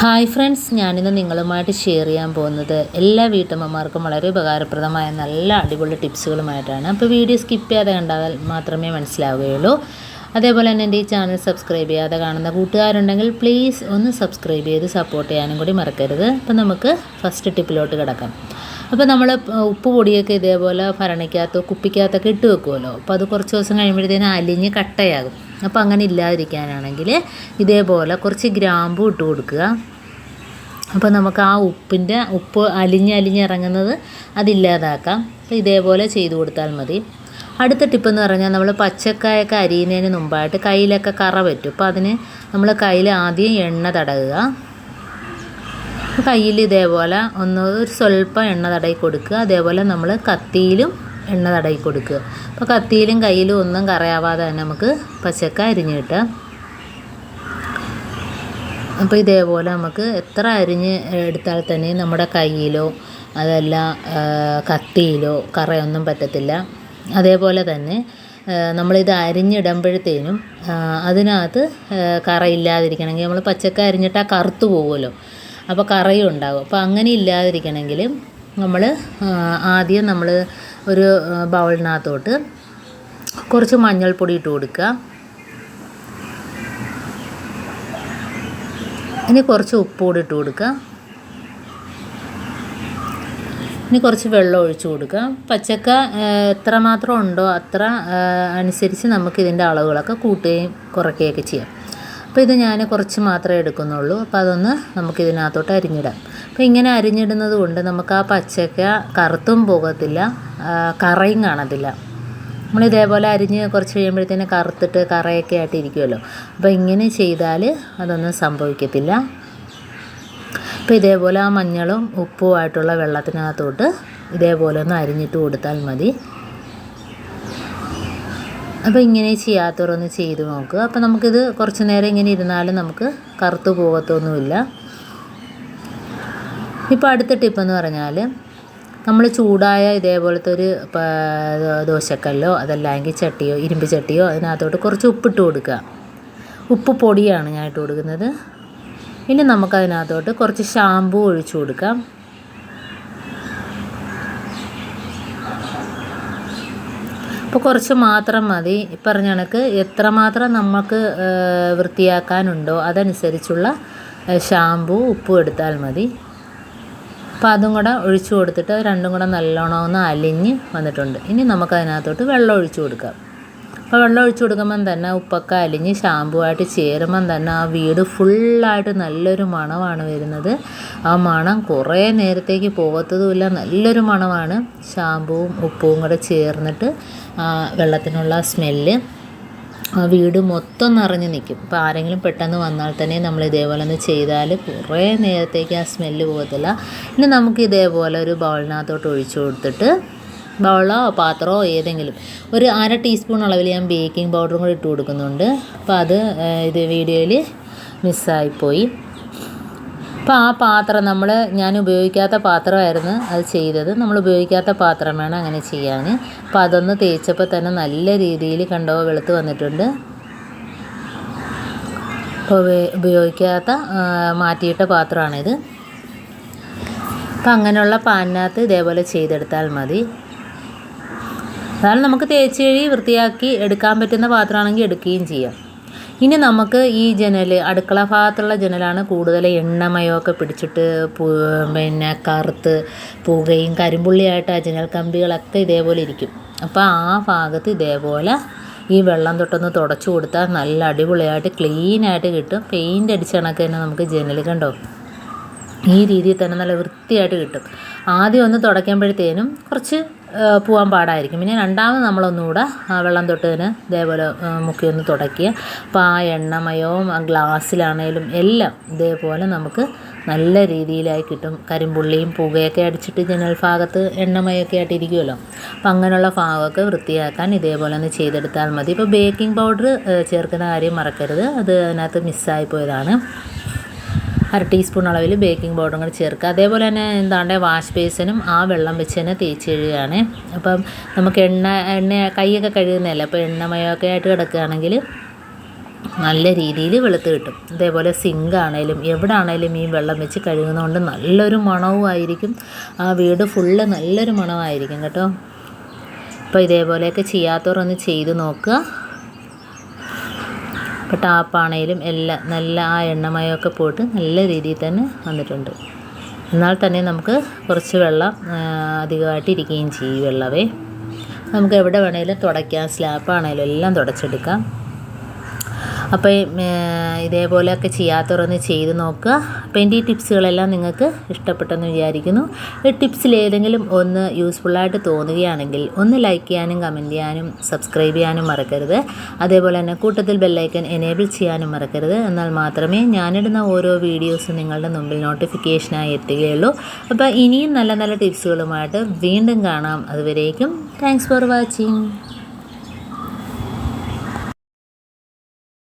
Hi friends ഞാനിന്ന് നിങ്ങളുമായിട്ട് share ചെയ്യാൻ പോകുന്നത് എല്ലാ വീട്ടമ്മമാർക്കും വളരെ ഉപകാരപ്രദമായ നല്ല അടിപൊളി ടിപ്സുകളുമായിട്ടാണ് അപ്പോൾ വീഡിയോ സ്കിപ്പ് ചെയ്യാതെ കണ്ടാൽ മാത്രമേ മനസ്സിലാവുകയുള്ളൂ. അതേപോലെ തന്നെ എന്റെ ഈ ചാനൽ സബ്സ്ക്രൈബ് ചെയ്യാതെ കാണുന്ന കൂട്ടുകാരുണ്ടെങ്കിൽ പ്ലീസ് ഒന്ന് സബ്സ്ക്രൈബ് ചെയ്ത് സപ്പോർട്ട് ചെയ്യാനും കൂടി മറക്കരുത്. അപ്പോൾ നമുക്ക് ഫസ്റ്റ് ടിപ്പിലോട്ട് കിടക്കാം. അപ്പോൾ നമ്മൾ ഉപ്പ് പൊടിയൊക്കെ ഇതേപോലെ ഭരണിക്കകത്തോ കുപ്പിക്കകത്തൊക്കെ ഇട്ട് വെക്കുമല്ലോ അപ്പോൾ അത് കുറച്ച് ദിവസം കഴിയുമ്പോഴത്തേനും അലിഞ്ഞ് കട്ടയാകും. അപ്പോൾ അങ്ങനെ ഇല്ലാതിരിക്കാനാണെങ്കിൽ ഇതേപോലെ കുറച്ച് ഗ്രാമ്പു ഇട്ട് കൊടുക്കുക. അപ്പോൾ നമുക്ക് ആ ഉപ്പിന്റെ ഉപ്പ് അലിഞ്ഞ് അലിഞ്ഞിറങ്ങുന്നത് അതില്ലാതാക്കാം. അപ്പോൾ ഇതേപോലെ ചെയ്തു കൊടുത്താൽ മതി. അടുത്ത ടിപ്പെന്ന് പറഞ്ഞാൽ നമ്മൾ പച്ചക്കായൊക്കെ അരിയുന്നതിന് മുമ്പായിട്ട് കയ്യിലൊക്കെ കറ പറ്റും. അപ്പോൾ അതിന് നമ്മൾ കയ്യിൽ ആദ്യം എണ്ണ കയ്യിൽ ഇതേപോലെ ഒന്ന് ഒരു സ്വല്പം എണ്ണ തടയി കൊടുക്കുക. അതേപോലെ നമ്മൾ കത്തിയിലും എണ്ണ തടയി കൊടുക്കുക. അപ്പോൾ കത്തിയിലും കയ്യിലും ഒന്നും കറയാവാതെ തന്നെ നമുക്ക് പച്ചക്ക അരിഞ്ഞ് കിട്ടാം അപ്പോൾ ഇതേപോലെ നമുക്ക് എത്ര അരിഞ്ഞ് എടുത്താൽ തന്നെ നമ്മുടെ കയ്യിലോ അതല്ല കത്തിയിലോ കറയൊന്നും പറ്റത്തില്ല. അതേപോലെ തന്നെ നമ്മളിത് അരിഞ്ഞിടുമ്പോഴത്തേനും അതിനകത്ത് കറയില്ലാതിരിക്കണമെങ്കിൽ നമ്മൾ പച്ചക്ക അരിഞ്ഞിട്ട് കറുത്തു പോകുമല്ലോ. അപ്പോൾ കറയും ഉണ്ടാകും അപ്പോൾ അങ്ങനെ ഇല്ലാതിരിക്കണമെങ്കിൽ നമ്മൾ ആദ്യം നമ്മൾ ഒരു ബൗളിനകത്തോട്ട് കുറച്ച് മഞ്ഞൾപ്പൊടി ഇട്ട് കൊടുക്കുക. ഇനി കുറച്ച് ഉപ്പ് കൂടി ഇട്ട് കൊടുക്കുക. ഇനി കുറച്ച് വെള്ളം ഒഴിച്ചു കൊടുക്കുക. പച്ചക്ക എത്രമാത്രം ഉണ്ടോ അത്ര അനുസരിച്ച് നമുക്ക് ഇതിന്റെ അളവുകളൊക്കെ കൂട്ടുകയും കുറയ്ക്കുകയൊക്കെ ചെയ്യാം. അപ്പോൾ ഇത് ഞാൻ കുറച്ച് മാത്രമേ എടുക്കുന്നുള്ളൂ. അപ്പോൾ അതൊന്ന് നമുക്കിതിനകത്തോട്ട് അരിഞ്ഞിടാം. അപ്പോൾ ഇങ്ങനെ അരിഞ്ഞിടുന്നത് കൊണ്ട് നമുക്ക് ആ പച്ചക്ക കറുത്തും പോകത്തില്ല. കറയും കാണത്തില്ല. നമ്മൾ ഇതേപോലെ അരിഞ്ഞ് കുറച്ച് കഴിയുമ്പോഴത്തേന് കറുത്തിട്ട് കറയൊക്കെ ആയിട്ട് ഇരിക്കുമല്ലോ. അപ്പോൾ ഇങ്ങനെ ചെയ്താൽ അതൊന്നും സംഭവിക്കത്തില്ല. അപ്പോൾ ഇതേപോലെ ആ മഞ്ഞളും ഉപ്പുമായിട്ടുള്ള വെള്ളത്തിനകത്തോട്ട് ഇതേപോലെ ഒന്ന് അരിഞ്ഞിട്ട് കൊടുത്താൽ മതി. അപ്പോൾ ഇങ്ങനെ ചെയ്യാത്തവരൊന്ന് ചെയ്ത് നോക്കുക അപ്പോൾ നമുക്കിത് കുറച്ച് നേരം ഇങ്ങനെ ഇരുന്നാലും നമുക്ക് കറുത്ത് പോകത്തൊന്നുമില്ല. ഇപ്പോൾ അടുത്ത ടിപ്പെന്ന് പറഞ്ഞാൽ നമ്മൾ ചൂടായ ഇതേപോലത്തെ ഒരു ദോശക്കല്ലോ അതല്ലെങ്കിൽ ചട്ടിയോ ഇരുമ്പ് ചട്ടിയോ അതിനകത്തോട്ട് കുറച്ച് ഉപ്പിട്ട് കൊടുക്കുക. ഉപ്പ് പൊടിയാണ് ഞാൻ ഇട്ട് കൊടുക്കുന്നത്. ഇനി നമുക്കതിനകത്തോട്ട് കുറച്ച് ഷാമ്പു ഒഴിച്ചു കൊടുക്കാം. അപ്പോൾ കുറച്ച് മാത്രം മതി. പറഞ്ഞ കണക്ക് എത്രമാത്രം നമുക്ക് വൃത്തിയാക്കാനുണ്ടോ അതനുസരിച്ചുള്ള ഷാമ്പു ഉപ്പും എടുത്താൽ മതി. അപ്പോൾ അതും കൂടെ ഒഴിച്ചു കൊടുത്തിട്ട് രണ്ടും കൂടെ നല്ലോണം ഒന്ന് അലിഞ്ഞ് വന്നിട്ടുണ്ട്. ഇനി നമുക്ക് അതിനകത്തോട്ട് വെള്ളം ഒഴിച്ചു കൊടുക്കാം. അപ്പോൾ വെള്ളം ഒഴിച്ചു കൊടുക്കുമ്പം തന്നെ ഉപ്പൊക്കെ അലിഞ്ഞ് ഷാമ്പുവായിട്ട് ചേരുമ്പം തന്നെ ആ വീട് ഫുള്ളായിട്ട് നല്ലൊരു മണമാണ് വരുന്നത്. ആ മണം കുറേ നേരത്തേക്ക് പോകത്തതുമില്ല. നല്ലൊരു മണമാണ്. ഷാമ്പുവും ഉപ്പും കൂടെ ചേർന്നിട്ട് വെള്ളത്തിനുള്ള സ്മെല്ല് ആ വീട് മൊത്തം നിറഞ്ഞു നിൽക്കും ഇപ്പോൾ ആരെങ്കിലും പെട്ടെന്ന് വന്നാൽ തന്നെ നമ്മൾ ഇതേപോലെ ഒന്ന് ചെയ്താൽ കുറേ നേരത്തേക്ക് ആ സ്മെല്ല് പോകത്തില്ല. ഇനി നമുക്ക് ഇതേപോലെ ഒരു ബൗളിനകത്തോട്ട് ഒഴിച്ചു കൊടുത്തിട്ട് ബൗളോ പാത്രമോ ഏതെങ്കിലും. ഒരു അര ടീസ്പൂൺ അളവിൽ ഞാൻ ബേക്കിംഗ് പൗഡറും കൂടി ഇട്ട് കൊടുക്കുന്നുണ്ട്. അപ്പോൾ അത് ഇത് വീഡിയോയിൽ മിസ്സായിപ്പോയി. അപ്പോൾ ആ പാത്രം നമ്മൾ ഞാൻ ഉപയോഗിക്കാത്ത പാത്രമായിരുന്നു അത് ചെയ്തത്. നമ്മൾ ഉപയോഗിക്കാത്ത പാത്രം വേണം അങ്ങനെ ചെയ്യാൻ അപ്പോൾ അതൊന്ന് തേച്ചപ്പോൾ തന്നെ നല്ല രീതിയിൽ കണ്ടോ വെളുത്ത് വന്നിട്ടുണ്ട്. അപ്പോൾ ഉപയോഗിക്കാത്ത മാറ്റിയിട്ട പാത്രമാണിത്. അപ്പം അങ്ങനെയുള്ള പാനിനകത്ത് ഇതേപോലെ ചെയ്തെടുത്താൽ മതി. അതാണ് നമുക്ക് തേച്ച് കഴുകി വൃത്തിയാക്കി എടുക്കാൻ പറ്റുന്ന പാത്രമാണെങ്കിൽ എടുക്കുകയും ചെയ്യാം. ഇനി നമുക്ക് ഈ ജനൽ അടുക്കള ഭാഗത്തുള്ള ജനലാണ് കൂടുതൽ എണ്ണമയമൊക്കെ പിടിച്ചിട്ട് പിന്നെ കറുത്ത് പുകയും കരിമ്പുള്ളിയായിട്ട് ആ ജനൽ കമ്പികളൊക്കെ ഇതേപോലെ ഇരിക്കും. അപ്പോൾ ആ ഭാഗത്ത് ഇതേപോലെ ഈ വെള്ളം തൊട്ടൊന്ന് തുടച്ചു കൊടുത്താൽ നല്ല അടിപൊളിയായിട്ട് ക്ലീനായിട്ട് കിട്ടും. പെയിന്റ് അടിച്ച കണക്ക് തന്നെ നമുക്ക് ജനൽ കണ്ടോ? ഈ രീതിയിൽ തന്നെ നല്ല വൃത്തിയായിട്ട് കിട്ടും. ആദ്യം ഒന്ന് തുടയ്ക്കുമ്പോഴത്തേനും കുറച്ച് പോകാൻ പാടായിരിക്കും. പിന്നെ രണ്ടാമത് നമ്മളൊന്നുകൂടെ വെള്ളം തൊട്ടതിന് ഇതേപോലെ മുക്കി ഒന്ന് തുടയ്ക്കുക. അപ്പോൾ ആ എണ്ണമയവും ആ ഗ്ലാസ്സിലാണേലും എല്ലാം ഇതേപോലെ നമുക്ക് നല്ല രീതിയിലായി കിട്ടും. കരിമ്പുള്ളിയും പുകയൊക്കെ അടിച്ചിട്ട് ജനൽ ഭാഗത്ത് എണ്ണമയൊക്കെ ആയിട്ട് ഇരിക്കുമല്ലോ അപ്പോൾ അങ്ങനെയുള്ള ഭാഗമൊക്കെ വൃത്തിയാക്കാൻ ഇതേപോലെ ഒന്ന് ചെയ്തെടുത്താൽ മതി. ഇപ്പോൾ ബേക്കിംഗ് പൗഡർ ചേർക്കുന്ന കാര്യം മറക്കരുത്. അത് അതിനകത്ത് മിസ്സായി പോയതാണ്. അര ടീസ്പൂൺ അളവിൽ ബേക്കിംഗ് പൗഡറും കൂടി ചേർക്കുക. അതേപോലെ തന്നെ എന്താണ് വാഷ് ബേസിനും ആ വെള്ളം വെച്ച് തന്നെ തേച്ച് കഴുകുകയാണ് അപ്പം നമുക്ക് എണ്ണ എണ്ണ കൈയൊക്കെ കഴുകുന്നതല്ലേ? അപ്പോൾ എണ്ണമയമൊക്കെ ആയിട്ട് കിടക്കുകയാണെങ്കിൽ നല്ല രീതിയിൽ വെളുത്ത് കിട്ടും. അതേപോലെ സിങ്ക് ആണേലും എവിടെ ആണേലും ഈ വെള്ളം വെച്ച് കഴുകുന്നതുകൊണ്ട് നല്ലൊരു മണവും ആയിരിക്കും ആ വീട് ഫുള്ള് നല്ലൊരു മണമായിരിക്കും കേട്ടോ. അപ്പോൾ ഇതേപോലെയൊക്കെ ചെയ്യാത്തവർ ഒന്ന് ചെയ്ത് നോക്കുക. ഇപ്പോൾ ടാപ്പാണേലും എല്ലാം നല്ല ആ എണ്ണമയമൊക്കെ പോയിട്ട് നല്ല രീതിയിൽ തന്നെ വന്നിട്ടുണ്ട്. എന്നാൽ തന്നെ നമുക്ക് കുറച്ച് വെള്ളം അധികമായിട്ട് ഇരിക്കുകയും ചെയ്യും വെള്ളമേ. നമുക്ക് എവിടെ വേണേലും തുടയ്ക്കാം സ്ലാപ്പാണേലും എല്ലാം തുടച്ചെടുക്കാം. അപ്പോൾ ഇതേപോലെയൊക്കെ ചെയ്യാത്തവരൊന്ന് ചെയ്ത് നോക്കുക. അപ്പോൾ എന്റെ ഈ ടിപ്സുകളെല്ലാം നിങ്ങൾക്ക് ഇഷ്ടപ്പെട്ടെന്ന് വിചാരിക്കുന്നു. ഈ ടിപ്സിൽ ഏതെങ്കിലും ഒന്ന് യൂസ്ഫുള്ളായിട്ട് തോന്നുകയാണെങ്കിൽ ഒന്ന് ലൈക്ക് ചെയ്യാനും കമന്റ് ചെയ്യാനും സബ്സ്ക്രൈബ് ചെയ്യാനും മറക്കരുത്. അതേപോലെ തന്നെ കൂട്ടത്തിൽ ബെല്ലൈക്കൻ എനേബിൾ ചെയ്യാനും മറക്കരുത്. എന്നാൽ മാത്രമേ ഞാനിടുന്ന ഓരോ വീഡിയോസും നിങ്ങളുടെ മുമ്പിൽ നോട്ടിഫിക്കേഷനായി എത്തുകയുള്ളൂ. അപ്പോൾ ഇനിയും നല്ല നല്ല ടിപ്സുകളുമായിട്ട് വീണ്ടും കാണാം. അതുവരേക്കും താങ്ക്സ് ഫോർ വാച്ചിങ്